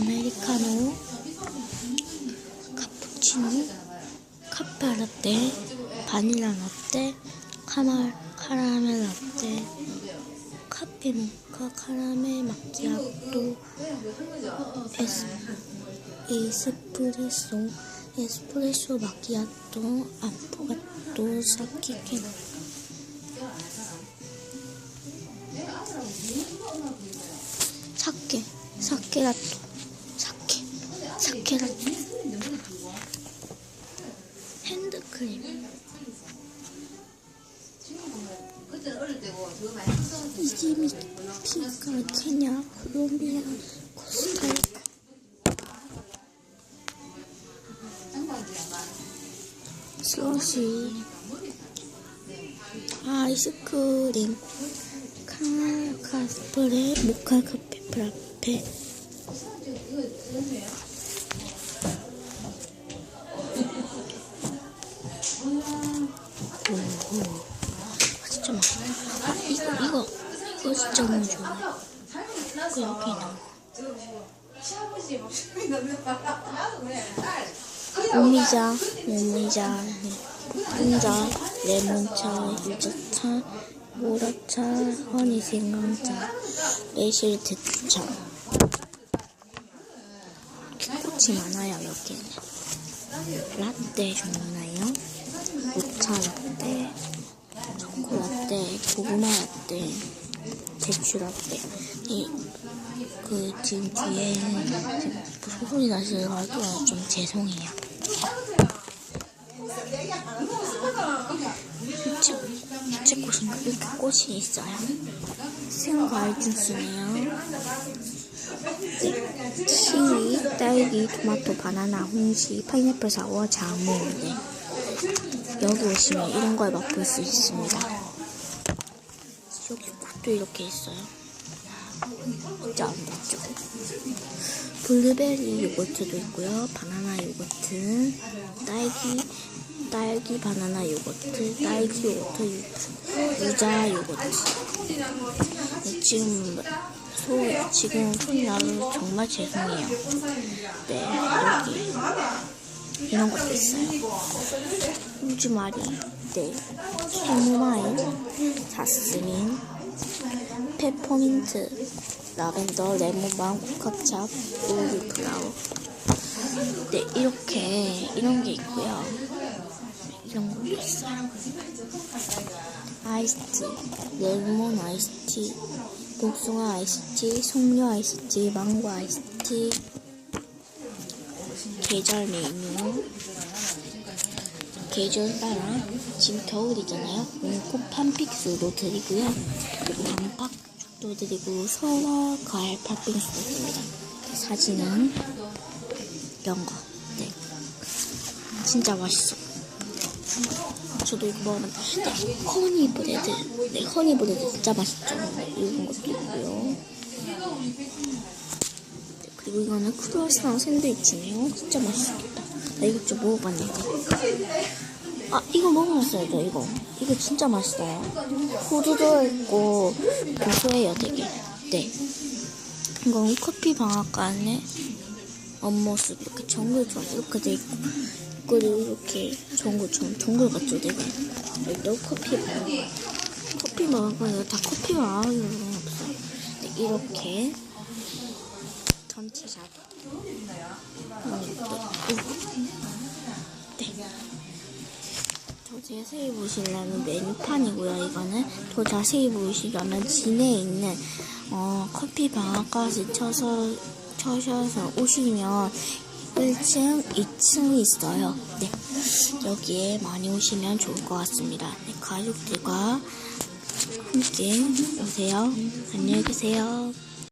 아메리카노, 카푸치노, 카페 라떼, 바닐라 라떼, 카말, 카라멜 라떼, 카페 모카, 카라멜 마키아토, 에스, 에스프레소, 에스프레소 마키아토, 아포가토, 사키케. 사케, 사케라토, 피가 케냐, 콜롬비아, 코스타리카. 슬러시. 아이스크림. 카스프레, 모카 카페 프라페. 오, 진짜 맛있다. 아, 이거, 이거, 이거 진짜 너무 좋아. 여기 있는 거. 오미자, 오미자, 분자, 레몬차, 유자차, 모라차, 허니 생강차, 매실 대추차. 꽃이 많아요, 여기는. 라떼 종류나요? 녹차 라떼, 초코 라떼, 고구마 라떼, 대추 라떼. 이, 그, 지금 뒤에 무슨 소리 나시더라도 좀 죄송해요. 유채, 유채꽃인가? 이렇게 꽃이 있어요. 생과일 주스네요. 키위, 딸기, 토마토, 바나나, 홍시, 파인애플 자무. 네. 여기 오시면 이런 걸 맛볼 수 있습니다. 꽃도 이렇게 있어요. 안 됐죠? 블루베리 요거트도 있고요. 바나나 요거트, 딸기, 딸기 바나나 요거트, 딸기 요거트, 유- 유자 요거트. 네, 지금 소 지금 손이 나서 정말 죄송해요. 네 여기 이런 것도 있어요. 우주마리, 네 캐모마일, 자스민, 페퍼민트, 라벤더, 레몬밤, 코카차, 올리플라워. 네 이렇게 이런 게 있고요. 이런 것도 있어요. 아이스티, 레몬 아이스티, 복숭아 아이스티, 송료 아이스티, 망고 아이스티, 계절 메뉴, 계절 따라 지금 겨울이잖아요. 콩 판픽스도 드리고요. 그리고 단팥도 드리고 서와 과일 팥빙수도 드립니다. 사진은 이런 거. 네. 진짜 맛있어. 저도 이거 먹어봤는데 네, 허니 브레드 네 허니 브레드 진짜 맛있죠 이런 것도 있고요 네, 그리고 이거는 크루아상 샌드위치네요 진짜 맛있겠다 나 이거 좀 먹어봤는데 아 이거 먹어봤어요 저 이거. 이거 진짜 맛있어요. 호두 들어있고 고소해요 되게. 네. 이건 커피 방앗간에 앞모습 이렇게 정글처럼 이렇게 돼 있고 그리고 이렇게 정글처럼 정글 같죠 되게. 여기도 커피 방앗간 커피 방앗간이 다 커피 방앗간이 없어. 네, 이렇게 전체 샵 네. 자세히 보시려면 메뉴판이고요. 이거는 더 자세히 보시려면 진에 있는 어, 커피 방앗간을 쳐서 쳐셔서 오시면 1층, 2층이 있어요. 네, 여기에 많이 오시면 좋을 것 같습니다. 네, 가족들과 함께 오세요. 안녕히 계세요.